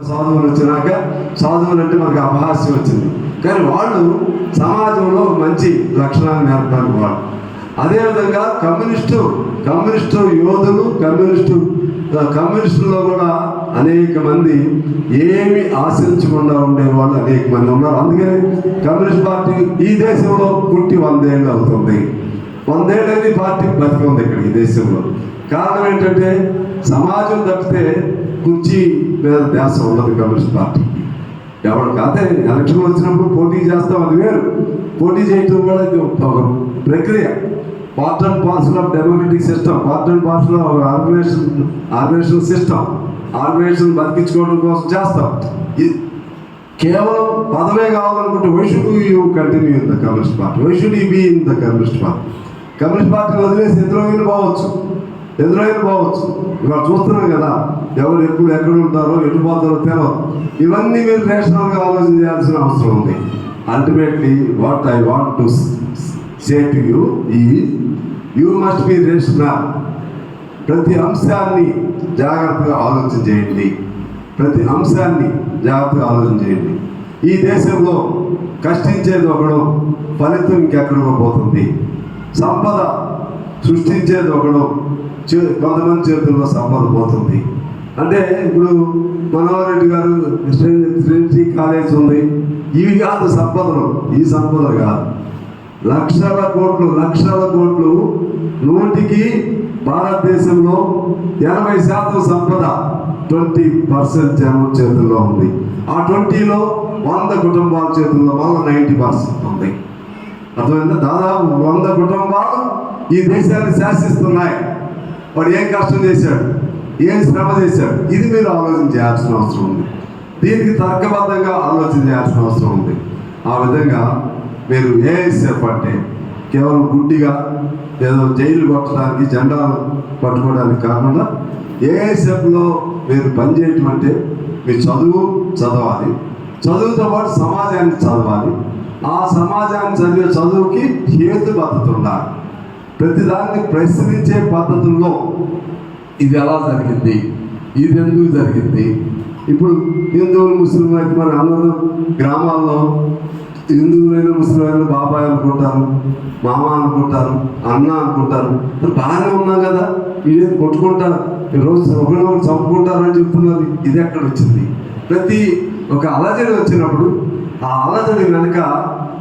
సాధువులు వచ్చినాక సాధువులు అంటే మనకు అపహాస్యం వచ్చింది. కానీ వాళ్ళు సమాజంలో మంచి లక్షణాలు నేర్పారు వాళ్ళు. అదేవిధంగా కమ్యూనిస్టు కమ్యూనిస్టు యోధులు కమ్యూనిస్టు కమ్యూనిస్టులో కమ్యూనిస్టుల్లో కూడా అనేక మంది ఏమి ఆశించకుండా ఉండేవాళ్ళు అనేక మంది ఉన్నారు. అందుకని కమ్యూనిస్ట్ పార్టీ ఈ దేశంలో పుట్టి వందేళ్ళు అవుతుంది. వందేళ్ళని పార్టీ బతికి ఉంది ఇక్కడ ఈ దేశంలో. కారణం ఏంటంటే సమాజం తప్పితే కుర్చీ మీద ధ్యాస ఉండదు కమ్యూనిస్ట్ పార్టీ. ఎవరు కాదే ఎలక్షన్ వచ్చినప్పుడు పోటీ చేస్తాం అది వేరు. పోటీ చేయటం కూడా ఇది ఒక ప్రక్రియ. Part and parcel of democratic system part and parcel of organisation organisation system organisation బతికించుకోవడం కోసం చేస్తాం. కేవలం పదవే కావాలనుకుంటే why should you continue in the communist party why should be in the communist party communist party వదిలేసి ఎదురైనా పోవచ్చు. ఎదురైనా పోవచ్చు ఇవాళ చూస్తున్నాం కదా ఎవరు ఎప్పుడు ఎక్కడ ఉంటారో ఎటు పోతారో తెలియదు ఇవన్నీ మీరు రేషనల్గా ఆలోచన చేయాల్సిన అవసరం ఉంది. Ultimately what I want to say to you ఈ యూ మస్ట్ బి రేషనల్ ప్రతి అంశాన్ని జాగ్రత్తగా ఆలోచన చేయండి. ప్రతి అంశాన్ని జాగ్రత్తగా ఆలోచన చేయండి. ఈ దేశంలో కష్టించేది ఒకడు ఫలితం ఇంకెక్కడికో పోతుంది. సంపద సృష్టించేది ఒకడు కొంతమంది చేతుల్లో సంపద పోతుంది. అంటే ఇప్పుడు మనోహర్ రెడ్డి గారు ట్రినిటీ కాలేజ్ ఉంది. ఇవి కాదు సంపదలు. ఈ సంపదలు కాదు. లక్షల కోట్లు లక్షల కోట్లు నూటికి భారతదేశంలో ఎనభై శాతం సంపద ట్వంటీ పర్సెంట్ జనం చేతుల్లో ఉంది. ఆ ట్వంటీలో వంద కుటుంబాల చేతుల్లో వల్ల నైంటీ పర్సెంట్ ఉంది. అర్థమైందా? దాదాపు వంద కుటుంబాలు ఈ దేశాన్ని శాసిస్తున్నాయి. వాడు ఏం కష్టం చేశాడు? ఏం శ్రమ చేశాడు? ఇది మీరు ఆలోచన చేయాల్సిన అవసరం ఉంది. దీనికి తర్కబద్ధంగా ఆలోచన చేయాల్సిన అవసరం ఉంది. ఆ విధంగా మీరు ఏఎస్ఎఫ్ అంటే కేవలం గుడ్డిగా ఏదో జైలు కొట్టడానికి జెండాలు పట్టుకోవడానికి కాకుండా ఏఎస్ఎఫ్లో మీరు పనిచేయటం అంటే మీ చదువు చదవాలి. చదువుతో పాటు సమాజాన్ని చదవాలి. ఆ సమాజాన్ని చదివే చదువుకి హేతుబద్ధత ఉండాలి. ప్రతిదాన్ని ప్రశ్నించే పద్ధతుల్లో ఇది ఎలా జరిగింది? ఇది ఎందుకు జరిగింది? ఇప్పుడు హిందువులు ముస్లింలు అయితే మరి అందరూ గ్రామాల్లో హిందువులైన ముస్లింలైన బాబాయ్ అనుకుంటారు మామ అనుకుంటారు అన్న అనుకుంటారు. బాగానే ఉన్నాం కదా. ఇదే కొట్టుకుంటారు? ఈ రోజు ఒకరినొకరు చంపుకుంటారని చెప్తున్నారు ఇది ఎక్కడ వచ్చింది? ప్రతి ఒక అలజడి వచ్చినప్పుడు ఆ అలజడి వెనుక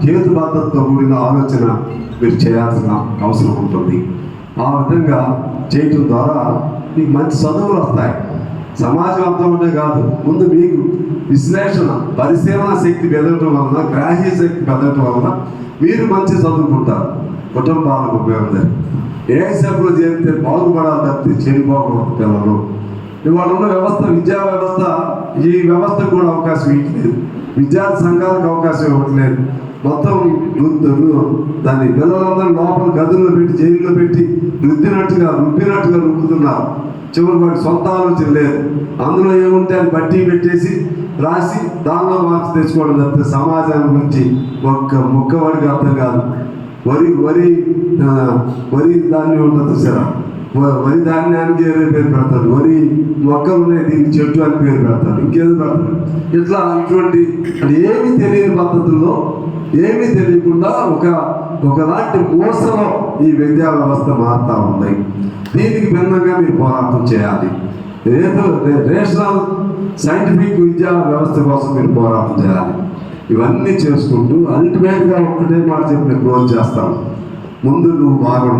హేతుబద్ధతతో కూడిన ఆలోచన మీరు చేయాల్సిన అవసరం ఉంటుంది. ఆ విధంగా చేయటం ద్వారా మీకు మంచి చదువులు వస్తాయి. సమాజం అర్థమనే ఉంటే కాదు ముందు మీకు విశ్లేషణ పరిశీలన శక్తి పెరగటం వలన గ్రాహ్య శక్తి పెరగటం వలన మీరు మంచి చదువుకుంటారు. కుటుంబాలకు ఉపయోగం ఏ సభలు చేరితే బాగుపడాలి తప్పితే చెడిపోకూడదు పిల్లలు. ఇవాళ ఉన్న వ్యవస్థ విద్యా వ్యవస్థ ఈ వ్యవస్థకు కూడా అవకాశం ఇవ్వట్లేదు. విద్యార్థి సంఘాలకు అవకాశం ఇవ్వట్లేదు. మొత్తం రుద్దు- దాన్ని పిల్లలందరూ లోపల గదుల్లో పెట్టి జైల్లో పెట్టి రుద్దినట్టుగా రుబ్బినట్టుగా రుబ్బుతున్నారు. చివరి వాడి సొంత ఆలోచన లేదు. అందులో ఏముంటే అది బట్టి పెట్టేసి రాసి దానిలో మార్చి తెచ్చుకోవడం తప్పితే సమాజాన్ని గురించి ఒక్క ముక్క వాడికి అర్థం కాదు. వరి వరి వరి దాన్ని ఉంటుంది సరే వరి ధాన్యానికి ఏదో పేరు పెడతారు వరి మొక్కలు ఉన్నాయి దీనికి చెట్టు అని పేరు పెడతారు ఇంకేదో పెడతారు ఇట్లా అటువంటి ఏమి తెలియని పద్ధతుల్లో ఏమీ తెలియకుండా ఒక ఒకలాంటి మోసలో ఈ విద్యా వ్యవస్థ మారుతూ ఉంది. దీనికి భిన్నంగా మీరు పోరాటం చేయాలి. ఏదో రేషనల్ సైంటిఫిక్ విద్యా వ్యవస్థ కోసం మీరు పోరాటం చేయాలి. ఇవన్నీ చేసుకుంటూ అల్టిమేట్గా ఒక్కటే మాట చెప్పి నేను క్లోజ్ చేస్తాను. ముందు నువ్వు బాగుండు